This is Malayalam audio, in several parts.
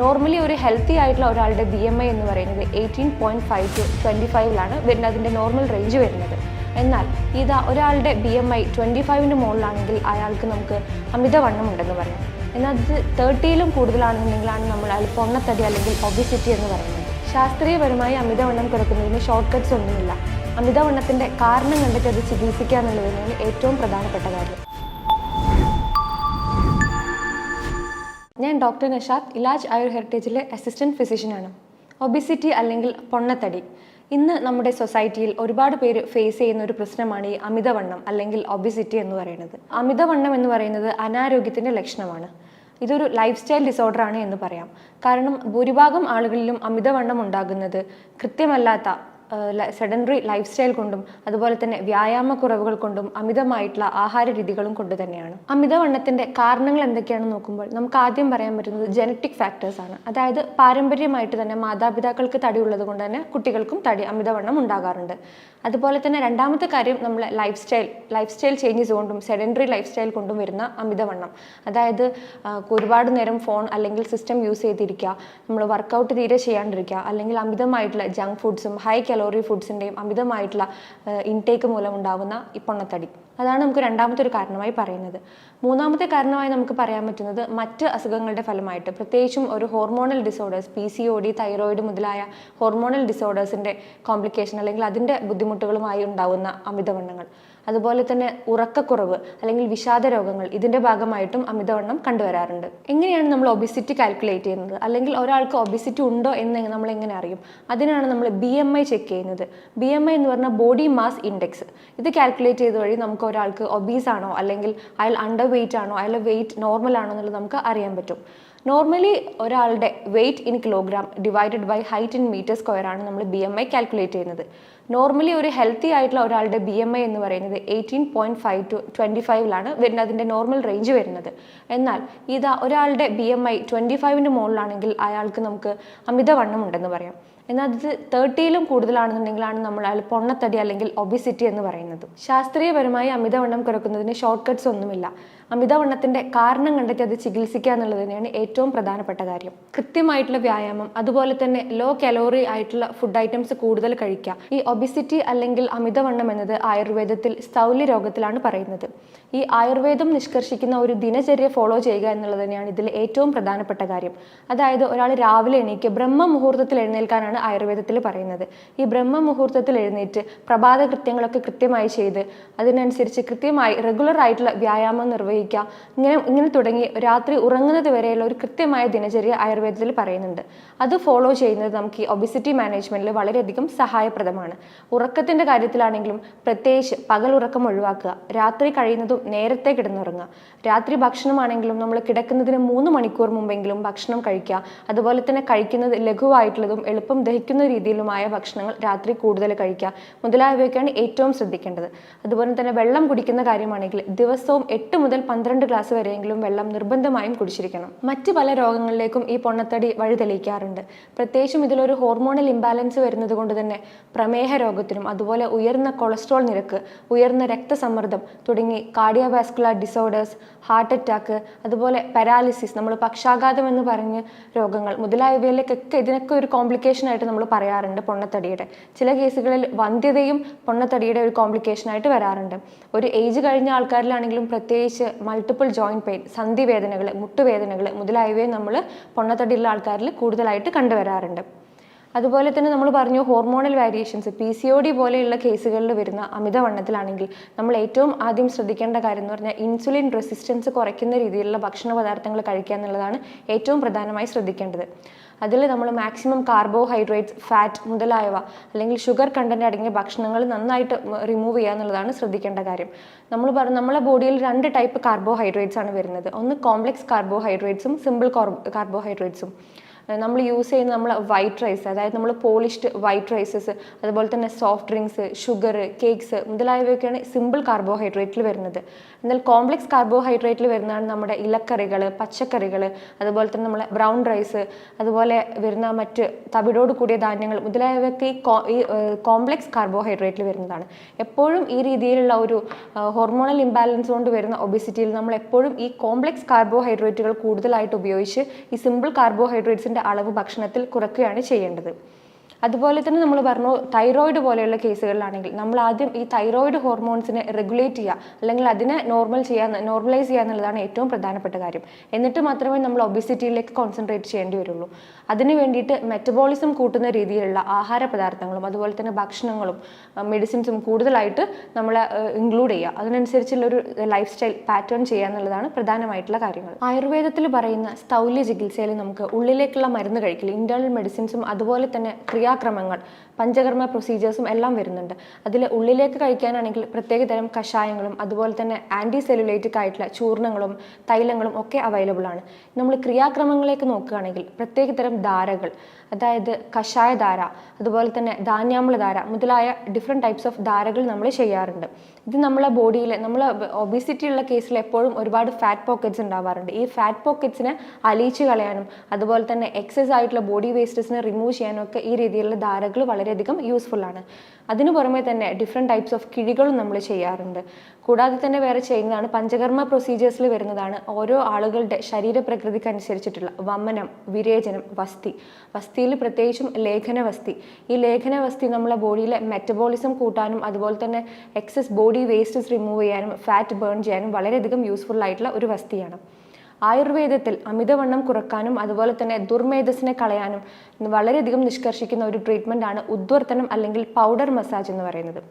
നോർമലി ഒരു ഹെൽത്തി ആയിട്ടുള്ള ഒരാളുടെ ബി എം ഐ എന്ന് പറയുന്നത് eighteen point five to twenty ഫൈവിലാണ് വരുന്നത് അതിന്റെ നോർമൽ റേഞ്ച് വരുന്നത്. എന്നാൽ ഇതാ ഒരാളുടെ ബി എം ഐ ട്വന്റി ഫൈവിന് മുകളിലാണെങ്കിൽ അയാൾക്ക് നമുക്ക് അമിതവണ്ണം ഉണ്ടെന്ന് പറയാം. എന്നാൽ അത് തേർട്ടിയിലും കൂടുതലാണെന്നുണ്ടെങ്കിലാണ് നമ്മൾ അയാൾ പൊണ്ണത്തടി അല്ലെങ്കിൽ ഒബിസിറ്റി എന്ന് പറയുന്നത്. ശാസ്ത്രീയപരമായി അമിതവണ്ണം കുറക്കുന്നതിന് ഷോർട്ട് കട്ട്സ് ഒന്നുമില്ല. അമിതവണ്ണത്തിന്റെ കാരണം കണ്ടിട്ട് അത് ചികിത്സിക്കുക എന്നുള്ളതിനാണ് ഏറ്റവും പ്രധാനപ്പെട്ട കാര്യം. ഞാൻ ഡോക്ടർ നഷാദ് ഇലാജ് ആയുർ ഹെറിറ്റേജിലെ അസിസ്റ്റന്റ് ഫിസിഷ്യനാണ്. ഒബിസിറ്റി അല്ലെങ്കിൽ പൊണ്ണത്തടി. ഇന്ന് നമ്മുടെ സൊസൈറ്റിയിൽ ഒരുപാട് പേര് ഫേസ് ചെയ്യുന്ന ഒരു പ്രശ്നമാണ് ഈ അമിതവണ്ണം അല്ലെങ്കിൽ ഒബിസിറ്റി എന്ന് പറയുന്നത്. അമിതവണ്ണം എന്ന് പറയുന്നത് അനാരോഗ്യത്തിന്റെ ലക്ഷണമാണ്. ഇതൊരു ലൈഫ് സ്റ്റൈൽ ഡിസോർഡർ ആണ് എന്ന് പറയാം. കാരണം ഭൂരിഭാഗം ആളുകളിലും അമിതവണ്ണം ഉണ്ടാകുന്നത് കൃത്യമല്ലാത്ത സെഡൻഡറി ലൈഫ് സ്റ്റൈൽ കൊണ്ടും അതുപോലെ തന്നെ വ്യായാമക്കുറവുകൾ കൊണ്ടും അമിതമായിട്ടുള്ള ആഹാര രീതികളും കൊണ്ട് തന്നെയാണ്. അമിതവണ്ണത്തിന്റെ കാരണങ്ങൾ എന്തൊക്കെയാണെന്ന് നോക്കുമ്പോൾ നമുക്ക് ആദ്യം പറയാൻ പറ്റുന്നത് ജനറ്റിക് ഫാക്ടേഴ്സ് ആണ്. അതായത് പാരമ്പര്യമായിട്ട് തന്നെ മാതാപിതാക്കൾക്ക് തടി ഉള്ളത് കൊണ്ട് തന്നെ കുട്ടികൾക്കും തടി അമിതവണ്ണം ഉണ്ടാകാറുണ്ട്. അതുപോലെ തന്നെ രണ്ടാമത്തെ കാര്യം നമ്മൾ lifestyle lifestyle changes കൊണ്ടും സെഡൻറി ലൈഫ് സ്റ്റൈൽ കൊണ്ടും വരുന്ന അമിതവണ്ണം. അതായത് ഒരുപാട് നേരം ഫോൺ അല്ലെങ്കിൽ സിസ്റ്റം യൂസ് ചെയ്തിരിക്കുക നമ്മൾ വർക്കൗട്ട് തീരെ ചെയ്യാണ്ടിരിക്കുക അല്ലെങ്കിൽ അമിതമായിട്ടുള്ള ജങ്ക് ഫുഡ്സും ഹൈ കലോറി ഫുഡ്സിന്റെയും അമിതമായിട്ടുള്ള ഇൻടേക്ക് മൂലം ഉണ്ടാകുന്ന ഈ പൊണ്ണത്തടി. അതാണ് നമുക്ക് രണ്ടാമത്തെ ഒരു കാരണമായി പറയുന്നത്. മൂന്നാമത്തെ കാരണമായി നമുക്ക് പറയാൻ പറ്റുന്നത് മറ്റ് അസുഖങ്ങളുടെ ഫലമായിട്ട്. പ്രത്യേകിച്ചും ഒരു hormonal disorders P C O D thyroid മുതലായ ഹോർമോണൽ ഡിസോർഡേഴ്സിന്റെ കോംപ്ലിക്കേഷൻ അല്ലെങ്കിൽ അതിന്റെ ബുദ്ധിമുട്ടുകളുമായി ഉണ്ടാകുന്ന അമിതവണ്ണങ്ങൾ. അതുപോലെ തന്നെ ഉറക്കക്കുറവ് അല്ലെങ്കിൽ വിഷാദ രോഗങ്ങൾ ഇതിന്റെ ഭാഗമായിട്ടും അമിതവണ്ണം കണ്ടുവരാറുണ്ട്. എങ്ങനെയാണ് നമ്മൾ ഒബിസിറ്റി കാൽക്കുലേറ്റ് ചെയ്യുന്നത്? അല്ലെങ്കിൽ ഒരാൾക്ക് ഒബിസിറ്റി ഉണ്ടോ എന്ന് നമ്മൾ എങ്ങനെ അറിയും? അതിനാണ് നമ്മൾ ബി എം ഐ ചെക്ക് ചെയ്യുന്നത്. ബി എം ഐ എന്ന് പറഞ്ഞാൽ ബോഡി മാസ് ഇൻഡെക്സ് ഇത് കാൽക്കുലേറ്റ് ചെയ്ത വഴി നമുക്ക് ഒരാൾക്ക് ഒബീസ് ആണോ അല്ലെങ്കിൽ അയാൾ അണ്ടർ വെയിറ്റ് ആണോ അയാളുടെ വെയിറ്റ് നോർമൽ ആണോ എന്നുള്ളത് നമുക്ക് അറിയാൻ പറ്റും. നോർമലി ഒരാളുടെ weight in kilogram divided by height in metre square ആണ് നമ്മൾ ബി എം ഐ കാൽക്കുലേറ്റ് ചെയ്യുന്നത്. നോർമലി ഒരു ഹെൽത്തി ആയിട്ടുള്ള ഒരാളുടെ ബി എം ഐ എന്ന് പറയുന്നത് eighteen point five to twenty ഫൈവിലാണ് വരുന്നത് അതിന്റെ നോർമൽ റേഞ്ച് വരുന്നത്. എന്നാൽ ഇതാ ഒരാളുടെ ബി എം ഐ ട്വന്റി ഫൈവിന്റെ മുകളിലാണെങ്കിൽ അയാൾക്ക് നമുക്ക് അമിതവണ്ണം ഉണ്ടെന്ന് പറയാം. എന്നാൽ അത് തേർട്ടിയിലും കൂടുതലാണെന്നുണ്ടെങ്കിലാണ് നമ്മൾ അയാൾ പൊണ്ണത്തടി അല്ലെങ്കിൽ ഒബിസിറ്റി എന്ന് പറയുന്നത്. ശാസ്ത്രീയപരമായി അമിതവണ്ണം കുറക്കുന്നതിന് ഷോർട്ട് കട്ട്സ് ഒന്നുമില്ല. അമിതവണ്ണത്തിന്റെ കാരണം കണ്ടെത്തി അത് ചികിത്സിക്കുക എന്നുള്ളത് തന്നെയാണ് ഏറ്റവും പ്രധാനപ്പെട്ട കാര്യം. കൃത്യമായിട്ടുള്ള വ്യായാമം അതുപോലെ തന്നെ ലോ കലോറി ആയിട്ടുള്ള ഫുഡ് ഐറ്റംസ് കൂടുതൽ കഴിക്കുക. ഈ ഒബിസിറ്റി അല്ലെങ്കിൽ അമിതവണ്ണം എന്നത് ആയുർവേദത്തിൽ സ്ഥൗല്യ രോഗത്തിലാണ് പറയുന്നത്. ഈ ആയുർവേദം നിഷ്കർഷിക്കുന്ന ഒരു ദിനചര്യ ഫോളോ ചെയ്യുക എന്നുള്ളത് തന്നെയാണ് ഇതിൽ ഏറ്റവും പ്രധാനപ്പെട്ട കാര്യം. അതായത് ഒരാൾ രാവിലെ എണീക്കുക ബ്രഹ്മ മുഹൂർത്തത്തിൽ എഴുന്നേൽക്കാനാണ് ആയുർവേദത്തിൽ പറയുന്നത്. ഈ ബ്രഹ്മ മുഹൂർത്തത്തിൽ എഴുന്നേറ്റ് പ്രഭാത കൃത്യങ്ങളൊക്കെ കൃത്യമായി ചെയ്ത് അതിനനുസരിച്ച് കൃത്യമായി റെഗുലർ ആയിട്ടുള്ള വ്യായാമം നിർവഹിക്കുക ഇങ്ങനെ ഇങ്ങനെ തുടങ്ങി രാത്രി ഉറങ്ങുന്നത് വരെയുള്ള ഒരു കൃത്യമായ ദിനചര്യ ആയുർവേദത്തിൽ പറയുന്നുണ്ട്. അത് ഫോളോ ചെയ്യുന്നത് നമുക്ക് ഈ ഒബിസിറ്റി മാനേജ്മെന്റിൽ വളരെയധികം സഹായപ്രദമാണ്. ഉറക്കത്തിന്റെ കാര്യത്തിലാണെങ്കിലും പ്രത്യേകിച്ച് പകൽ ഉറക്കം ഒഴിവാക്കുക രാത്രി കഴിയുന്നതും നേരത്തെ കിടന്നുറങ്ങുക രാത്രി ഭക്ഷണമാണെങ്കിലും നമ്മൾ കിടക്കുന്നതിന് മൂന്ന് മണിക്കൂർ മുമ്പെങ്കിലും ഭക്ഷണം കഴിക്കുക അതുപോലെ തന്നെ കഴിക്കുന്നത് ലഘുവായിട്ടുള്ളതും എളുപ്പം ദഹിക്കുന്ന രീതിയിലുമായ ഭക്ഷണങ്ങൾ രാത്രി കൂടുതൽ കഴിക്കുക മുതലായവയൊക്കെയാണ് ഏറ്റവും ശ്രദ്ധിക്കേണ്ടത്. അതുപോലെ തന്നെ വെള്ളം കുടിക്കുന്ന കാര്യമാണെങ്കിൽ ദിവസവും എട്ട് മുതൽ പന്ത്രണ്ട് ഗ്ലാസ് വരെയെങ്കിലും വെള്ളം നിർബന്ധമായും കുടിച്ചിരിക്കണം. മറ്റ് പല രോഗങ്ങളിലേക്കും ഈ പൊണ്ണത്തടി വഴിതെളിയിക്കാറുണ്ട് പ്രത്യേകിച്ചും ഇതിലൊരു ഹോർമോണൽ ഇംബാലൻസ് വരുന്നത് കൊണ്ട് തന്നെ പ്രമേഹ രോഗത്തിനും അതുപോലെ ഉയർന്ന കൊളസ്ട്രോൾ നിരക്ക് ഉയർന്ന രക്തസമ്മർദ്ദം തുടങ്ങി കാർഡിയോവാസ്കുലർ ഡിസോർഡേഴ്സ് ഹാർട്ട് അറ്റാക്ക് അതുപോലെ പാരാലിസിസ് നമ്മൾ പക്ഷാഘാതം എന്ന് പറഞ്ഞ് രോഗങ്ങൾ മുതലായവയിലേക്കൊക്കെ ഇതിനൊക്കെ ഒരു കോംപ്ലിക്കേഷൻ ആയിട്ട് നമ്മൾ പറയാറുണ്ട് പൊണ്ണത്തടിയുടെ. ചില കേസുകളിൽ വന്ധ്യതയും പൊണ്ണത്തടിയുടെ ഒരു കോംപ്ലിക്കേഷൻ ആയിട്ട് വരാറുണ്ട്. ഒരു ഏജ് കഴിഞ്ഞ ആൾക്കാരിലാണെങ്കിലും പ്രത്യേകിച്ച് മൾട്ടിപ്പിൾ ജോയിന്റ് പെയിൻ സന്ധിവേദനകൾ മുട്ടുവേദനകൾ മുതലായവയെ നമ്മൾ പൊണ്ണത്തടിയുള്ള ആൾക്കാരിൽ കൂടുതലായിട്ട് കണ്ടുവരാറുണ്ട്. അതുപോലെ തന്നെ നമ്മൾ പറഞ്ഞു hormonal variations P C O D പോലെയുള്ള കേസുകളിൽ വരുന്ന അമിതവണ്ണത്തിലാണെങ്കിൽ നമ്മൾ ഏറ്റവും ആദ്യം ശ്രദ്ധിക്കേണ്ട കാര്യം എന്ന് പറഞ്ഞാൽ ഇൻസുലിൻ റെസിസ്റ്റൻസ് കുറയ്ക്കുന്ന രീതിയിലുള്ള ഭക്ഷണ പദാർത്ഥങ്ങൾ കഴിക്കുക എന്നുള്ളതാണ് ഏറ്റവും പ്രധാനമായി ശ്രദ്ധിക്കേണ്ടത്. അതിൽ നമ്മൾ മാക്സിമം കാർബോഹൈഡ്രേറ്റ്സ് ഫാറ്റ് മുതലായവ അല്ലെങ്കിൽ ഷുഗർ കണ്ടന്റ് അടങ്ങിയ ഭക്ഷണങ്ങൾ നന്നായിട്ട് റിമൂവ് ചെയ്യുക എന്നുള്ളതാണ് ശ്രദ്ധിക്കേണ്ട കാര്യം. നമ്മൾ പറഞ്ഞു നമ്മളെ ബോഡിയിൽ രണ്ട് ടൈപ്പ് കാർബോഹൈഡ്രേറ്റ്സ് ആണ് വരുന്നത്. ഒന്ന് കോംപ്ലക്സ് കാർബോഹൈഡ്രേറ്റ്സും സിമ്പിൾ കാർബോഹൈഡ്രേറ്റ്സും നമ്മൾ യൂസ് ചെയ്യുന്ന നമ്മൾ വൈറ്റ് റൈസ് അതായത് നമ്മൾ പോളിഷ്ഡ് വൈറ്റ് റൈസസ് അതുപോലെ തന്നെ സോഫ്റ്റ് ഡ്രിങ്ക്സ് ഷുഗർ കേക്ക്സ് മുതലായവയൊക്കെയാണ് സിമ്പിൾ കാർബോഹൈഡ്രേറ്റിൽ വരുന്നത്. എന്നാൽ കോംപ്ലക്സ് കാർബോഹൈഡ്രേറ്റിൽ വരുന്നതാണ് നമ്മുടെ ഇലക്കറികൾ പച്ചക്കറികൾ അതുപോലെ തന്നെ നമ്മളെ ബ്രൗൺ റൈസ് അതുപോലെ വരുന്ന മറ്റ് തവിടോട് കൂടിയ ധാന്യങ്ങൾ മുതലായവയൊക്കെ ഈ കോംപ്ലക്സ് കാർബോഹൈഡ്രേറ്റിൽ വരുന്നതാണ്. എപ്പോഴും ഈ രീതിയിലുള്ള ഒരു ഹോർമോണൽ ഇംബാലൻസ് കൊണ്ട് വരുന്ന ഒബിസിറ്റിയിൽ നമ്മൾ എപ്പോഴും ഈ കോംപ്ലക്സ് കാർബോഹൈഡ്രേറ്റുകൾ കൂടുതലായിട്ട് ഉപയോഗിച്ച് ഈ സിമ്പിൾ കാർബോഹൈഡ്രേറ്റ്സിന്റെ അളവ് ഭക്ഷണത്തിൽ കുറയ്ക്കുകയാണ് ചെയ്യേണ്ടത്. അതുപോലെ തന്നെ നമ്മൾ പറഞ്ഞു തൈറോയിഡ് പോലെയുള്ള കേസുകളിലാണെങ്കിൽ നമ്മൾ ആദ്യം ഈ തൈറോയിഡ് ഹോർമോൺസിനെ റെഗുലേറ്റ് ചെയ്യുക അല്ലെങ്കിൽ അതിനെ നോർമൽ ചെയ്യാൻ നോർമലൈസ് ചെയ്യുക എന്നുള്ളതാണ് ഏറ്റവും പ്രധാനപ്പെട്ട കാര്യം. എന്നിട്ട് മാത്രമേ നമ്മൾ ഒബിസിറ്റിയിലേക്ക് കോൺസെൻട്രേറ്റ് ചെയ്യേണ്ടി വരുള്ളൂ. അതിന് വേണ്ടിയിട്ട് മെറ്റബോളിസം കൂട്ടുന്ന രീതിയിലുള്ള ആഹാര പദാർത്ഥങ്ങളും അതുപോലെ തന്നെ ഭക്ഷണങ്ങളും മെഡിസിൻസും കൂടുതലായിട്ട് നമ്മൾ ഇൻക്ലൂഡ് ചെയ്യുക. അതിനനുസരിച്ചുള്ള ഒരു ലൈഫ് സ്റ്റൈൽ പാറ്റേൺ ചെയ്യുക എന്നുള്ളതാണ് പ്രധാനമായിട്ടുള്ള കാര്യങ്ങൾ. ആയുർവേദത്തിൽ പറയുന്ന സ്ഥൗല്യ ചികിത്സയിൽ നമുക്ക് ഉള്ളിലേക്കുള്ള മരുന്ന് കഴിക്കൽ ഇന്റേണൽ മെഡിസിൻസും അതുപോലെ തന്നെ ക്രിയാക്രമങ്ങൾ പഞ്ചകർമ്മ പ്രൊസീജിയേഴ്സും എല്ലാം വരുന്നുണ്ട്. അതിൽ ഉള്ളിലേക്ക് കഴിക്കാനാണെങ്കിൽ പ്രത്യേക തരം കഷായങ്ങളും അതുപോലെ തന്നെ ആന്റി സെല്ലുലൈറ്റിക് ആയിട്ടുള്ള ചൂർണങ്ങളും തൈലങ്ങളും ഒക്കെ അവൈലബിൾ ആണ്. നമ്മൾ ക്രിയാക്രമങ്ങളിലേക്ക് നോക്കുകയാണെങ്കിൽ പ്രത്യേക തരം ധാരകൾ അതായത് കഷായ ധാര അതുപോലെ തന്നെ ധാന്യാമ്പള ധാര മുതലായ ഡിഫറെന്റ് ടൈപ്സ് ഓഫ് ധാരകൾ നമ്മൾ ചെയ്യാറുണ്ട്. ഇത് നമ്മളെ ബോഡിയിൽ നമ്മൾ ഒബിസിറ്റി ഉള്ള കേസിൽ എപ്പോഴും ഒരുപാട് ഫാറ്റ് പോക്കറ്റ്സ് ഉണ്ടാവാറുണ്ട്. ഈ ഫാറ്റ് പോക്കറ്റ്സിനെ അലിയിച്ച് കളയാനും അതുപോലെ തന്നെ എക്സസ് ആയിട്ടുള്ള ബോഡി വേസ്റ്റസിനെ റിമൂവ് ചെയ്യാനും ഒക്കെ ഈ രീതിയിലുള്ള ധാരകൾ വളരെയധികം യൂസ്ഫുൾ ആണ്. അതിനു പുറമെ തന്നെ ഡിഫറെന്റ് ടൈപ്സ് ഓഫ് കിഴികളും നമ്മൾ ചെയ്യാറുണ്ട്. കൂടാതെ തന്നെ വേറെ ചെയ്യുന്നതാണ് പഞ്ചകർമ്മ പ്രൊസീജിയേഴ്സിൽ വരുന്നതാണ് ഓരോ ആളുകളുടെ ശരീരപ്രകൃതിക്ക് അനുസരിച്ചിട്ടുള്ള വമനം വിരേചനം വസ്തി. വസ്തിയിൽ പ്രത്യേകിച്ചും ലേഖന വസ്തി ഈ ലേഖന വസ്തി നമ്മളെ ബോഡിയിലെ മെറ്റബോളിസം കൂട്ടാനും അതുപോലെ തന്നെ എക്സസ് ബോഡി വേസ്റ്റസ് റിമൂവ് ചെയ്യാനും ഫാറ്റ് ബേൺ ചെയ്യാനും വളരെയധികം യൂസ്ഫുൾ ആയിട്ടുള്ള ഒരു വസ്തിയാണ്. ആയുർവേദത്തിൽ അമിതവണ്ണം കുറക്കാനും അതുപോലെ തന്നെ ദുർമേധസ്സിനെ കളയാനും വളരെയധികം നിഷ്കർഷിക്കുന്ന ഒരു ട്രീറ്റ്മെന്റ് ആണ് ഉദ്വർത്തനം അല്ലെങ്കിൽ പൗഡർ മസാജ് എന്ന് പറയുന്നത്.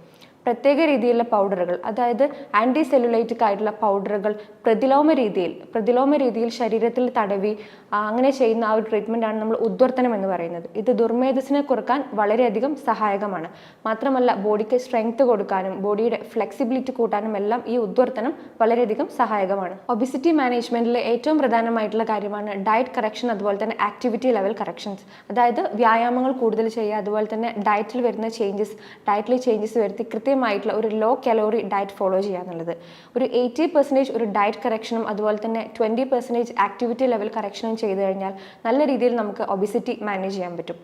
പ്രത്യേക രീതിയിലുള്ള പൗഡറുകൾ അതായത് ആന്റി സെല്ലുലൈറ്റിക് ആയിട്ടുള്ള പൗഡറുകൾ പ്രതിലോമ രീതിയിൽ പ്രതിലോമ രീതിയിൽ ശരീരത്തിൽ തടവി അങ്ങനെ ചെയ്യുന്ന ആ ഒരു ട്രീറ്റ്മെന്റാണ് നമ്മൾ ഉദ്വർത്തനം എന്ന് പറയുന്നത്. ഇത് ദുർമേധസ്സിനെ കുറയ്ക്കാൻ വളരെയധികം സഹായകമാണ്. മാത്രമല്ല ബോഡിക്ക് സ്ട്രെങ്ത് കൊടുക്കാനും ബോഡിയുടെ ഫ്ലെക്സിബിലിറ്റി കൂട്ടാനും എല്ലാം ഈ ഉദ്വർത്തനം വളരെയധികം സഹായകമാണ്. ഒബിസിറ്റി മാനേജ്മെന്റിൽ ഏറ്റവും പ്രധാനമായിട്ടുള്ള കാര്യമാണ് ഡയറ്റ് കറക്ഷൻ അതുപോലെ തന്നെ ആക്ടിവിറ്റി ലെവൽ കറക്ഷൻസ് അതായത് വ്യായാമങ്ങൾ കൂടുതൽ ചെയ്യുക അതുപോലെ തന്നെ ഡയറ്റിൽ വരുന്ന ചേഞ്ചസ് ഡയറ്റിൽ ചേഞ്ചസ് വരുത്തി കൃത്യമായിട്ടുള്ള ഒരു ലോ കലോറി ഡയറ്റ് ഫോളോ ചെയ്യുക എന്നുള്ളത്. ഒരു എയ്റ്റി പെർസെന്റേജ് ഒരു ഡയറ്റ് കറക്ഷനും അതുപോലെ തന്നെ ട്വന്റി പെർസെന്റേജ് ആക്ടിവിറ്റി ലെവൽ കറക്ഷനും ചെയ്തു കഴിഞ്ഞാൽ നല്ല രീതിയിൽ നമുക്ക് ഒബിസിറ്റി മാനേജ് ചെയ്യാൻ പറ്റും.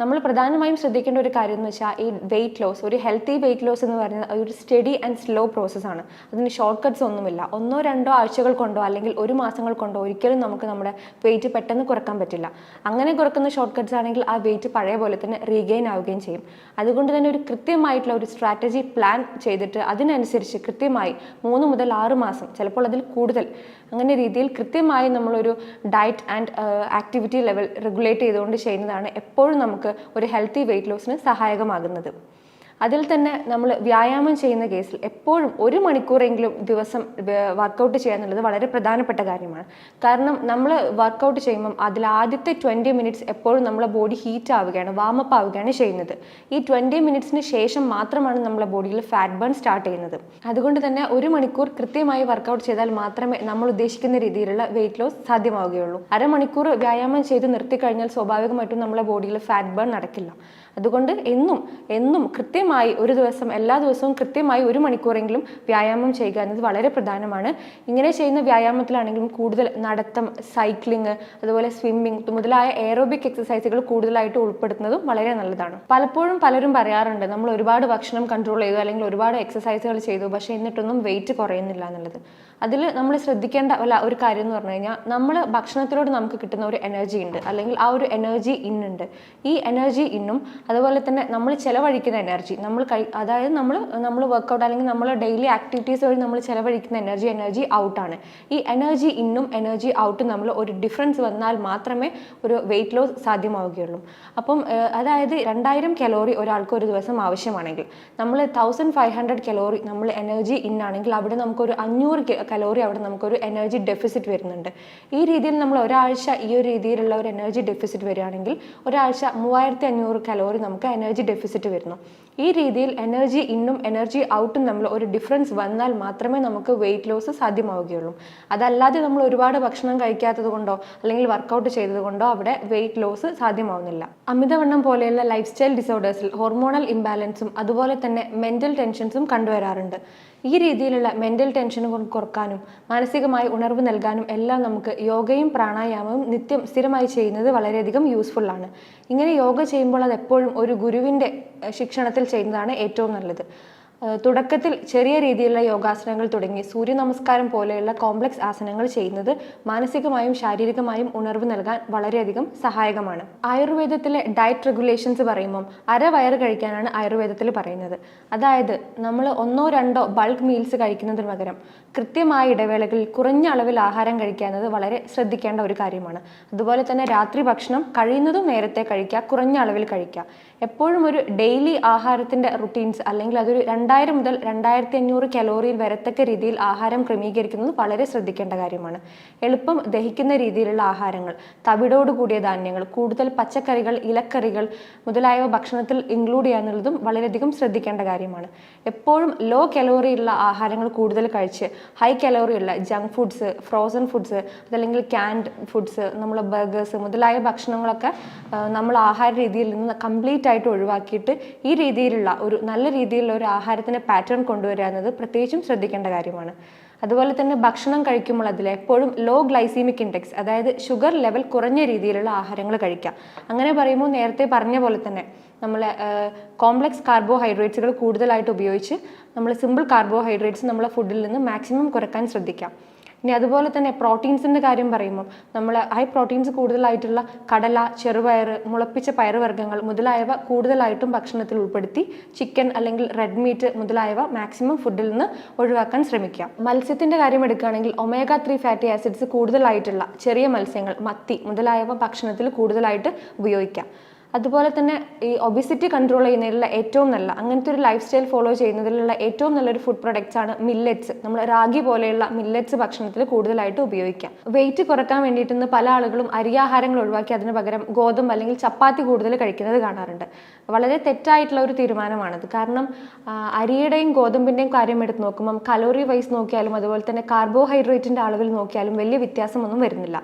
നമ്മൾ പ്രധാനമായും ശ്രദ്ധിക്കേണ്ട ഒരു കാര്യം എന്ന് വെച്ചാൽ ഈ വെയിറ്റ് ലോസ് ഒരു ഹെൽത്തി വെയിറ്റ് ലോസ് എന്ന് പറയുന്നത് ഒരു സ്റ്റഡി ആൻഡ് സ്ലോ പ്രോസസ്സാണ് അതിന് ഷോർട്ട് കട്ട്സ് ഒന്നുമില്ല. ഒന്നോ രണ്ടോ ആഴ്ചകൾ കൊണ്ടോ അല്ലെങ്കിൽ ഒരു മാസങ്ങൾ കൊണ്ടോ ഒരിക്കലും നമുക്ക് നമ്മുടെ വെയിറ്റ് പെട്ടെന്ന് കുറയ്ക്കാൻ പറ്റില്ല. അങ്ങനെ കുറക്കുന്ന ഷോർട്ട് കട്ട്സ് ആണെങ്കിൽ ആ വെയിറ്റ് പഴയ പോലെ തന്നെ റീഗെയിൻ ആവുകയും ചെയ്യും. അതുകൊണ്ട് തന്നെ ഒരു കൃത്യമായിട്ടുള്ള ഒരു സ്ട്രാറ്റജി പ്ലാൻ ചെയ്തിട്ട് അതിനനുസരിച്ച് കൃത്യമായി മൂന്ന് മുതൽ ആറ് മാസം ചിലപ്പോൾ അതിൽ കൂടുതൽ അങ്ങനെ രീതിയിൽ കൃത്യമായി നമ്മളൊരു diet and activity level regulate ചെയ്തുകൊണ്ട് ചെയ്യുന്നതാണ് എപ്പോഴും നമുക്ക് ഒരു ഹെൽത്തി വെയിറ്റ് ലോസിന് സഹായകമാകുന്നത്. അതിൽ തന്നെ നമ്മൾ വ്യായാമം ചെയ്യുന്ന കേസിൽ എപ്പോഴും ഒരു മണിക്കൂറെങ്കിലും ദിവസം വർക്കൗട്ട് ചെയ്യുക എന്നുള്ളത് വളരെ പ്രധാനപ്പെട്ട കാര്യമാണ്. കാരണം നമ്മൾ വർക്കൗട്ട് ചെയ്യുമ്പം അതിൽ ആദ്യത്തെ ട്വന്റി മിനിറ്റ്സ് എപ്പോഴും നമ്മളെ ബോഡി ഹീറ്റ് ആവുകയാണ് വാമപ്പ് ആവുകയാണ് ചെയ്യുന്നത്. ഈ ട്വന്റി മിനിറ്റ്സിന് ശേഷം മാത്രമാണ് നമ്മളെ ബോഡിയിൽ ഫാറ്റ് ബേൺ സ്റ്റാർട്ട് ചെയ്യുന്നത്. അതുകൊണ്ട് തന്നെ ഒരു മണിക്കൂർ കൃത്യമായി വർക്കൗട്ട് ചെയ്താൽ മാത്രമേ നമ്മൾ ഉദ്ദേശിക്കുന്ന രീതിയിലുള്ള വെയിറ്റ് ലോസ് സാധ്യമാവുകയുള്ളൂ. അരമണിക്കൂർ വ്യായാമം ചെയ്ത് നിർത്തിക്കഴിഞ്ഞാൽ സ്വാഭാവികമായിട്ടും നമ്മളെ ബോഡിയിൽ ഫാറ്റ് ബേൺ നടക്കില്ല. അതുകൊണ്ട് എന്നും എന്നും കൃത്യമായി ഒരു ദിവസം എല്ലാ ദിവസവും കൃത്യമായി ഒരു മണിക്കൂറെങ്കിലും വ്യായാമം ചെയ്യുക എന്നത് വളരെ പ്രധാനമാണ്. ഇങ്ങനെ ചെയ്യുന്ന വ്യായാമത്തിലാണെങ്കിലും കൂടുതൽ നടത്തം സൈക്ലിംഗ് അതുപോലെ സ്വിമ്മിംഗ് മുതലായ എയറോബിക് എക്സസൈസുകൾ കൂടുതലായിട്ട് ഉൾപ്പെടുത്തുന്നതും വളരെ നല്ലതാണ്. പലപ്പോഴും പലരും പറയാറുണ്ട് നമ്മൾ ഒരുപാട് ഭക്ഷണം കൺട്രോൾ ചെയ്തു അല്ലെങ്കിൽ ഒരുപാട് എക്സസൈസുകൾ ചെയ്തു പക്ഷേ എന്നിട്ടൊന്നും വെയിറ്റ് കുറയുന്നില്ല എന്നുള്ളത്. അതിൽ നമ്മൾ ശ്രദ്ധിക്കേണ്ട വല്ല ഒരു കാര്യം എന്ന് പറഞ്ഞു കഴിഞ്ഞാൽ നമ്മൾ ഭക്ഷണത്തിലൂടെ നമുക്ക് കിട്ടുന്ന ഒരു എനർജി ഉണ്ട്. അല്ലെങ്കിൽ ആ ഒരു എനർജി ഇന്നുണ്ട് ഈ എനർജി ഇന്നും അതുപോലെ തന്നെ നമ്മൾ ചിലവഴിക്കുന്ന എനർജി നമ്മൾ കഴി അതായത് നമ്മൾ നമ്മൾ വർക്കൗട്ട് അല്ലെങ്കിൽ നമ്മൾ ഡെയിലി ആക്ടിവിറ്റീസ് വഴി നമ്മൾ ചിലവഴിക്കുന്ന എനർജി എനർജി ഔട്ടാണ് ഈ എനർജി ഇന്നും എനർജി ഔട്ടും നമ്മൾ ഒരു ഡിഫറൻസ് വന്നാൽ മാത്രമേ ഒരു വെയിറ്റ് ലോസ് സാധ്യമാവുകയുള്ളൂ. അപ്പം അതായത് രണ്ടായിരം കലോറി ഒരാൾക്ക് ഒരു ദിവസം ആവശ്യമാണെങ്കിൽ നമ്മൾ തൗസൻഡ് ഫൈവ് ഹൺഡ്രഡ് കലോറി നമ്മൾ എനർജി ഇന്നാണെങ്കിൽ അവിടെ നമുക്കൊരു അഞ്ഞൂറ് കലോറി അവിടെ നമുക്കൊരു എനർജി ഡെഫിസിറ്റ് വരുന്നുണ്ട്. ഈ രീതിയിൽ നമ്മൾ ഒരാഴ്ച ഈ ഒരു രീതിയിലുള്ള ഒരു എനർജി ഡെഫിസിറ്റ് വരികയാണെങ്കിൽ ഒരാഴ്ച മൂവായിരത്തി അഞ്ഞൂറ് കലോറി നമുക്ക് എനർജി ഡെഫിസിറ്റ് വരുന്നു. ഈ രീതിയിൽ എനർജി ഇന്നും എനർജി ഔട്ടും നമ്മൾ ഒരു ഡിഫറൻസ് വന്നാൽ മാത്രമേ നമുക്ക് വെയിറ്റ് ലോസ് സാധ്യമാവുകയുള്ളൂ. അതല്ലാതെ നമ്മൾ ഒരുപാട് ഭക്ഷണം കഴിക്കാത്തത് കൊണ്ടോ അല്ലെങ്കിൽ വർക്കൗട്ട് ചെയ്തത് കൊണ്ടോ അവിടെ വെയിറ്റ് ലോസ് സാധ്യമാവുന്നില്ല. അമിതവണ്ണം പോലെയുള്ള ലൈഫ് സ്റ്റൈൽ ഡിസോർഡേഴ്സിൽ ഹോർമോണൽ ഇംബാലൻസും അതുപോലെ തന്നെ മെന്റൽ ടെൻഷൻസും കണ്ടുവരാറുണ്ട്. ഈ രീതിയിലുള്ള മെന്റൽ ടെൻഷൻ കുറക്കാനും മാനസികമായി ഉണർവ് നൽകാനും എല്ലാം നമുക്ക് യോഗയും പ്രാണായാമവും നിത്യം സ്ഥിരമായി ചെയ്യുന്നത് വളരെയധികം യൂസ്ഫുള്ളാണ് ഇങ്ങനെ യോഗ ചെയ്യുമ്പോൾ അത് എപ്പോഴും ഒരു ഗുരുവിന്റെ ശിക്ഷണത്തിൽ ചെയ്യുന്നതാണ് ഏറ്റവും നല്ലത്. തുടക്കത്തിൽ ചെറിയ രീതിയിലുള്ള യോഗാസനങ്ങൾ തുടങ്ങി സൂര്യ നമസ്കാരം പോലെയുള്ള കോംപ്ലക്സ് ആസനങ്ങൾ ചെയ്യുന്നത് മാനസികമായും ശാരീരികമായും ഉണർവ് നൽകാൻ വളരെയധികം സഹായകമാണ്. ആയുർവേദത്തിലെ ഡയറ്റ് റെഗുലേഷൻസ് പറയുമ്പം അര വയറ് കഴിക്കാനാണ് ആയുർവേദത്തിൽ പറയുന്നത്. അതായത് നമ്മൾ ഒന്നോ രണ്ടോ ബൾക്ക് മീൽസ് കഴിക്കുന്നതിന് പകരം കൃത്യമായ ഇടവേളകളിൽ കുറഞ്ഞ അളവിൽ ആഹാരം കഴിക്കാനത് വളരെ ശ്രദ്ധിക്കേണ്ട ഒരു കാര്യമാണ്. അതുപോലെ തന്നെ രാത്രി ഭക്ഷണം കഴിയുന്നതും നേരത്തെ കഴിക്കുക കുറഞ്ഞ അളവിൽ കഴിക്കുക. എപ്പോഴും ഒരു ഡെയിലി ആഹാരത്തിന്റെ റുട്ടീൻസ് അല്ലെങ്കിൽ അതൊരു രണ്ടായിരം മുതൽ രണ്ടായിരത്തി അഞ്ഞൂറ് കലോറിയിൽ വരത്തക്ക രീതിയിൽ ആഹാരം ക്രമീകരിക്കുന്നത് വളരെ ശ്രദ്ധിക്കേണ്ട കാര്യമാണ്. എളുപ്പം ദഹിക്കുന്ന രീതിയിലുള്ള ആഹാരങ്ങൾ തവിടോട് കൂടിയ ധാന്യങ്ങൾ കൂടുതൽ പച്ചക്കറികൾ ഇലക്കറികൾ മുതലായവ ഭക്ഷണത്തിൽ ഇൻക്ലൂഡ് ചെയ്യാന്നുള്ളതും വളരെയധികം ശ്രദ്ധിക്കേണ്ട കാര്യമാണ്. എപ്പോഴും ലോ കലോറി ഉള്ള ആഹാരങ്ങൾ കൂടുതൽ കഴിച്ച് ഹൈ കലോറി ഉള്ള ജങ്ക് ഫുഡ്സ് ഫ്രോസൺ ഫുഡ്സ് അതല്ലെങ്കിൽ ക്യാൻഡ് ഫുഡ്സ് നമ്മൾ ബർഗേഴ്സ് മുതലായ ഭക്ഷണങ്ങളൊക്കെ നമ്മൾ ആഹാര രീതിയിൽ നിന്ന് കംപ്ലീറ്റ് ആയിട്ട് ഒഴിവാക്കിയിട്ട് ഈ രീതിയിലുള്ള ഒരു നല്ല രീതിയിലുള്ള ഒരു ആഹാരത്തിന് പാറ്റേൺ കൊണ്ടുവരിക എന്നത് പ്രത്യേകിച്ചും ശ്രദ്ധിക്കേണ്ട കാര്യമാണ്. അതുപോലെ തന്നെ ഭക്ഷണം കഴിക്കുമ്പോൾ അതിൽ എപ്പോഴും ലോ ഗ്ലൈസീമിക് ഇൻഡെക്സ് അതായത് ഷുഗർ ലെവൽ കുറഞ്ഞ രീതിയിലുള്ള ആഹാരങ്ങൾ കഴിക്കാം അങ്ങനെ പറയുമ്പോൾ നേരത്തെ പറഞ്ഞ പോലെ തന്നെ നമ്മൾ കോംപ്ലക്സ് കാർബോഹൈഡ്രേറ്റ്സുകൾ കൂടുതലായിട്ട് ഉപയോഗിച്ച് നമ്മൾ സിമ്പിൾ കാർബോഹൈഡ്രേറ്റ്സ് നമ്മളെ ഫുഡിൽ നിന്ന് മാക്സിമം കുറയ്ക്കാൻ ശ്രദ്ധിക്കാം ഇനി അതുപോലെ തന്നെ പ്രോട്ടീൻസിന്റെ കാര്യം പറയുമ്പോൾ നമ്മൾ ഹൈ പ്രോട്ടീൻസ് കൂടുതലായിട്ടുള്ള കടല ചെറുപയർ മുളപ്പിച്ച പയറുവർഗങ്ങൾ മുതലായവ കൂടുതലായിട്ടും ഭക്ഷണത്തിൽ ഉൾപ്പെടുത്തി ചിക്കൻ അല്ലെങ്കിൽ റെഡ് മീറ്റ് മുതലായവ മാക്സിമം ഫുഡിൽ നിന്ന് ഒഴിവാക്കാൻ ശ്രമിക്കുക മത്സ്യത്തിന്റെ കാര്യം എടുക്കുകയാണെങ്കിൽ ഒമേഗ ത്രീ ഫാറ്റി ആസിഡ്സ് കൂടുതലായിട്ടുള്ള ചെറിയ മത്സ്യങ്ങൾ മത്തി മുതലായവ ഭക്ഷണത്തിൽ കൂടുതലായിട്ട് ഉപയോഗിക്കാം. അതുപോലെ തന്നെ ഈ ഒബിസിറ്റി കൺട്രോൾ ചെയ്യുന്നതിലുള്ള ഏറ്റവും നല്ല അങ്ങനത്തെ ഒരു ലൈഫ് സ്റ്റൈൽ ഫോളോ ചെയ്യുന്നതിലുള്ള ഏറ്റവും നല്ലൊരു ഫുഡ് പ്രൊഡക്ട്സ് ആണ് മില്ലറ്റ്സ് നമ്മൾ റാഗി പോലെയുള്ള മില്ലറ്റ്സ് ഭക്ഷണത്തിൽ കൂടുതലായിട്ട് ഉപയോഗിക്കാം വെയിറ്റ് കുറയ്ക്കാൻ വേണ്ടിയിട്ട് പല ആളുകളും അരിയാഹാരങ്ങൾ ഒഴിവാക്കി അതിന് പകരം ഗോതമ്പ് അല്ലെങ്കിൽ ചപ്പാത്തി കൂടുതൽ കഴിക്കുന്നത് കാണാറുണ്ട്. വളരെ തെറ്റായിട്ടുള്ള ഒരു തീരുമാനമാണത്. കാരണം അരിയുടെയും ഗോതമ്പിന്റെയും കാര്യം എടുത്ത് നോക്കുമ്പം കലോറി വൈസ് നോക്കിയാലും അതുപോലെ തന്നെ കാർബോഹൈഡ്രേറ്റിന്റെ അളവിൽ നോക്കിയാലും വലിയ വ്യത്യാസമൊന്നും വരുന്നില്ല.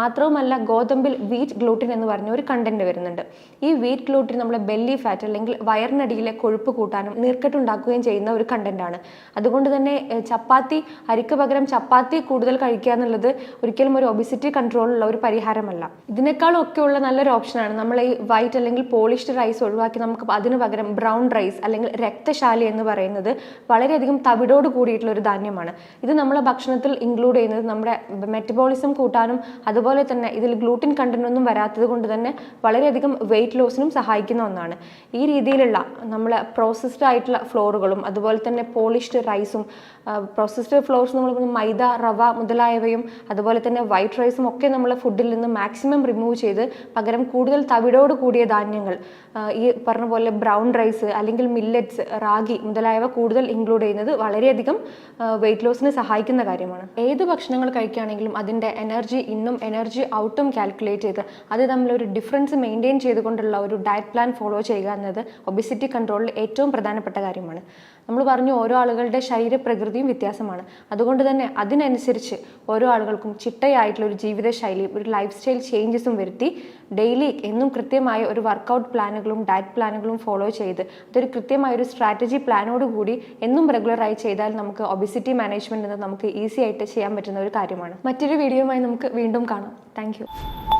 മാത്രവുമല്ല ഗോതമ്പിൽ വീറ്റ് ഗ്ലൂട്ടിൻ എന്ന് പറഞ്ഞ ഒരു കണ്ടന്റ് വരുന്നുണ്ട്. ഈ വീറ്റ് ഗ്ലൂട്ടിൻ നമ്മുടെ ബെല്ലി ഫാറ്റ് അല്ലെങ്കിൽ വയറിനടിയിലെ കൊഴുപ്പ് കൂട്ടാനും നീർക്കെട്ടുണ്ടാക്കുകയും ചെയ്യുന്ന ഒരു കണ്ടന്റ് ആണ്. അതുകൊണ്ട് തന്നെ ചപ്പാത്തി അരിക്ക് പകരം ചപ്പാത്തി കൂടുതൽ കഴിക്കുക എന്നുള്ളത് ഒരിക്കലും ഒരു ഒബിസിറ്റി കൺട്രോളിലുള്ള ഒരു പരിഹാരമല്ല. ഇതിനേക്കാളും ഒക്കെയുള്ള നല്ലൊരു ഓപ്ഷനാണ് നമ്മൾ ഈ വൈറ്റ് അല്ലെങ്കിൽ പോളിഷ്ഡ് റൈസ് ഒഴിവാക്കി നമുക്ക് അതിന് പകരം ബ്രൗൺ റൈസ് അല്ലെങ്കിൽ രക്തശാലി എന്ന് പറയുന്നത് വളരെയധികം തവിടോട് കൂടിയിട്ടുള്ള ഒരു ധാന്യമാണ്. ഇത് നമ്മളെ ഭക്ഷണത്തിൽ ഇൻക്ലൂഡ് ചെയ്യുന്നത് നമ്മുടെ മെറ്റബോളിസം കൂട്ടാനും അതുപോലെ തന്നെ ഇതിൽ ഗ്ലൂട്ടിൻ കണ്ടന്റ് ഒന്നും വരാത്തത് കൊണ്ട് തന്നെ വളരെയധികം വെയിറ്റ് ലോസിനും സഹായിക്കുന്ന ഒന്നാണ്. ഈ രീതിയിലുള്ള നമ്മൾ പ്രോസസ്ഡ് ആയിട്ടുള്ള ഫ്ലോറുകളും അതുപോലെ തന്നെ പോളിഷ്ഡ് റൈസും പ്രോസസ്ഡ് ഫ്ലോർസ് നമ്മൾ മൈദ റവ മുതലായവയും അതുപോലെ തന്നെ വൈറ്റ് റൈസും ഒക്കെ നമ്മൾ ഫുഡിൽ നിന്ന് മാക്സിമം റിമൂവ് ചെയ്ത് പകരം കൂടുതൽ തവിടോട് കൂടിയ ധാന്യങ്ങൾ ഈ പറഞ്ഞ പോലെ ബ്രൗൺ റൈസ് അല്ലെങ്കിൽ മില്ലറ്റ്സ് റാഗി മുതലായവ കൂടുതൽ ഇൻക്ലൂഡ് ചെയ്യുന്നത് വളരെയധികം വെയിറ്റ് ലോസിന് സഹായിക്കുന്ന കാര്യമാണ്. ഏത് ഭക്ഷണങ്ങൾ കഴിക്കുകയാണെങ്കിലും അതിന്റെ എനർജി ഇന്നും എനർജി ഔട്ടും കാൽക്കുലേറ്റ് ചെയ്ത് അത് തമ്മിലൊരു ഡിഫറൻസ് മെയിന്റെയിൻ ചെയ്തുകൊണ്ടുള്ള ഒരു ഡയറ്റ് പ്ലാൻ ഫോളോ ചെയ്യുക എന്നത് ഒബിസിറ്റി കൺട്രോളിൽ ഏറ്റവും പ്രധാനപ്പെട്ട കാര്യമാണ്. നമ്മൾ പറഞ്ഞു ഓരോ ആളുകളുടെ ശരീരപ്രകൃതിയും വ്യത്യാസമാണ്. അതുകൊണ്ട് തന്നെ അതിനനുസരിച്ച് ഓരോ ആളുകൾക്കും ചിട്ടയായിട്ടുള്ള ഒരു ജീവിതശൈലിയും ഒരു ലൈഫ് സ്റ്റൈൽ ചേഞ്ചസും വരുത്തി ഡെയിലി എന്നും കൃത്യമായ ഒരു വർക്കൗട്ട് പ്ലാനുകളും ഡയറ്റ് പ്ലാനുകളും ഫോളോ ചെയ്ത് അതൊരു കൃത്യമായ ഒരു സ്ട്രാറ്റജി പ്ലാനോട് കൂടി എന്നും റെഗുലറായി ചെയ്താൽ നമുക്ക് ഒബിസിറ്റി മാനേജ്മെന്റ് എന്നത് നമുക്ക് ഈസി ആയിട്ട് ചെയ്യാൻ പറ്റുന്ന ഒരു കാര്യമാണ്. മറ്റൊരു വീഡിയോയുമായി നമുക്ക് വീണ്ടും കാണാം. താങ്ക്